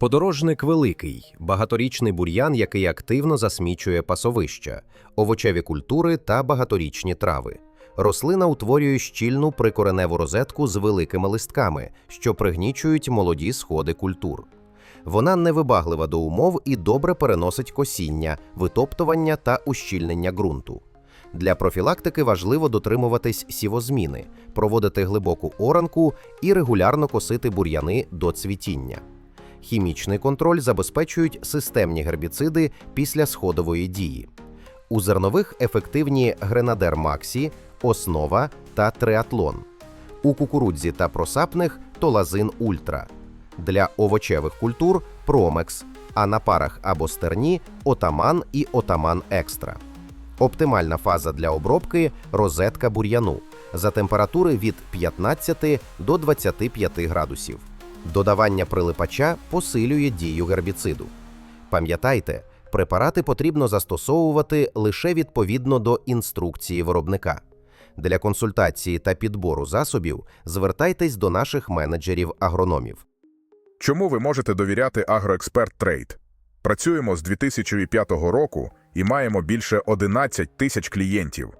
Подорожник великий багаторічний бур'ян, який активно засмічує пасовища, овочеві культури та багаторічні трави. Рослина утворює щільну прикореневу розетку з великими листками, що пригнічують молоді сходи культур. Вона невибаглива до умов і добре переносить косіння, витоптування та ущільнення ґрунту. Для профілактики важливо дотримуватись сівозміни, проводити глибоку оранку і регулярно косити бур'яни до цвітіння. Хімічний контроль забезпечують системні гербіциди після сходової дії. У зернових ефективні Гренадер Максі, Основа та Триатлон. У кукурудзі та просапних Толазин Ультра. Для овочевих культур Промекс, а на парах або стерні Отаман і Отаман Екстра. Оптимальна фаза для обробки розетка бур'яну за температури від 15 до 25 градусів. Додавання прилипача посилює дію гербіциду. Пам'ятайте, препарати потрібно застосовувати лише відповідно до інструкції виробника. Для консультації та підбору засобів звертайтесь до наших менеджерів-агрономів. Чому ви можете довіряти Агроексперт Трейд? Працюємо з 2005 року і маємо більше 11 тисяч клієнтів.